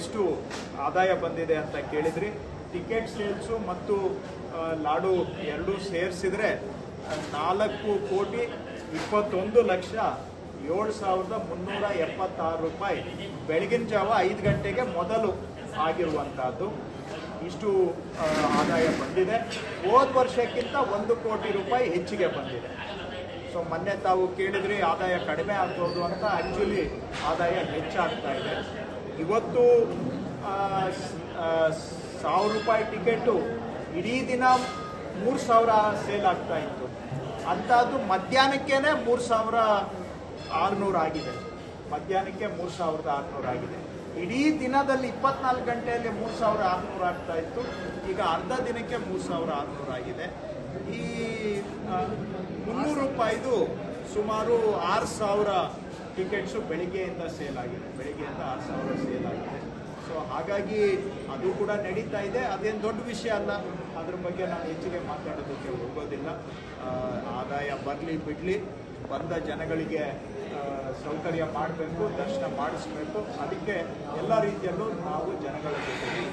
ಎಷ್ಟು ಆದಾಯ ಬಂದಿದೆ ಅಂತ ಕೇಳಿದ್ರಿ. ಟಿಕೆಟ್ ಸೇಲ್ಸು ಮತ್ತು ಲಾಡು ಎರಡೂ ಸೇರಿಸಿದ್ರೆ, ನಾಲ್ಕು ಕೋಟಿ ಇಪ್ಪತ್ತೊಂದು ಲಕ್ಷ ಏಳು ಸಾವಿರದ ಮುನ್ನೂರ ಎಪ್ಪತ್ತಾರು ರೂಪಾಯಿ. ಬೆಳಗಿನ ಜಾವ ಐದು ಗಂಟೆಗೆ ಮೊದಲು ಆಗಿರುವಂಥದ್ದು. ಇಷ್ಟು ಆದಾಯ ಬಂದಿದೆ. ಹೋದ ವರ್ಷಕ್ಕಿಂತ ಒಂದು ಕೋಟಿ ರೂಪಾಯಿ ಹೆಚ್ಚಿಗೆ ಬಂದಿದೆ. ಸೊ, ಮೊನ್ನೆ ತಾವು ಕೇಳಿದ್ರಿ, ಆದಾಯ ಕಡಿಮೆ ಆಗ್ಬೋದು ಅಂತ. ಆ್ಯಕ್ಚುಲಿ ಆದಾಯ ಹೆಚ್ಚಾಗ್ತಾ ಇದೆ. ಇವತ್ತು ಸಾವಿರ ರೂಪಾಯಿ ಟಿಕೆಟು ಇಡೀ ದಿನ ಮೂರು ಸಾವಿರ ಸೇಲ್ ಆಗ್ತಾ ಇತ್ತು. ಅಂಥದ್ದು ಮಧ್ಯಾಹ್ನಕ್ಕೇನೆ ಮೂರು ಸಾವಿರ ಆರುನೂರು ಆಗಿದೆ. ಮಧ್ಯಾಹ್ನಕ್ಕೆ ಮೂರು ಸಾವಿರದ ಆರುನೂರು ಆಗಿದೆ. ಇಡೀ ದಿನದಲ್ಲಿ ಇಪ್ಪತ್ನಾಲ್ಕು ಗಂಟೆಯಲ್ಲಿ ಮೂರು ಸಾವಿರ ಆರುನೂರು ಆಗ್ತಾ ಇತ್ತು. ಈಗ ಅರ್ಧ ದಿನಕ್ಕೆ ಮೂರು ಸಾವಿರ ಆರುನೂರು ಆಗಿದೆ. ಈ ಮುನ್ನೂರು ರೂಪಾಯಿದು ಸುಮಾರು ಆರು ಸಾವಿರ ಟಿಕೆಟ್ಸು ಬೆಳಿಗ್ಗೆಯಿಂದ ಸೇಲ್ ಆಗಿದೆ. ಬೆಳಿಗ್ಗೆಯಿಂದ ಆರು ಸಾವಿರ ಸೇಲ್ ಆಗಿದೆ. ಸೊ ಹಾಗಾಗಿ ಅದು ಕೂಡ ನಡೀತಾ ಇದೆ. ಅದೇನು ದೊಡ್ಡ ವಿಷಯ ಅಲ್ಲ. ಅದ್ರ ಬಗ್ಗೆ ನಾನು ಹೆಚ್ಚಿಗೆ ಮಾತಾಡೋದಕ್ಕೆ ಹೋಗೋದಿಲ್ಲ. ಆದಾಯ ಬರಲಿ ಬಿಡಲಿ. ಬಂದ ಜನಗಳಿಗೆ ಸೌಕರ್ಯ ಮಾಡಬೇಕು, ದರ್ಶನ ಮಾಡಿಸ್ಬೇಕು. ಅದಕ್ಕೆ ಎಲ್ಲ ರೀತಿಯಲ್ಲೂ ನಾವು ಜನಗಳ ಇದ್ದೇವೆ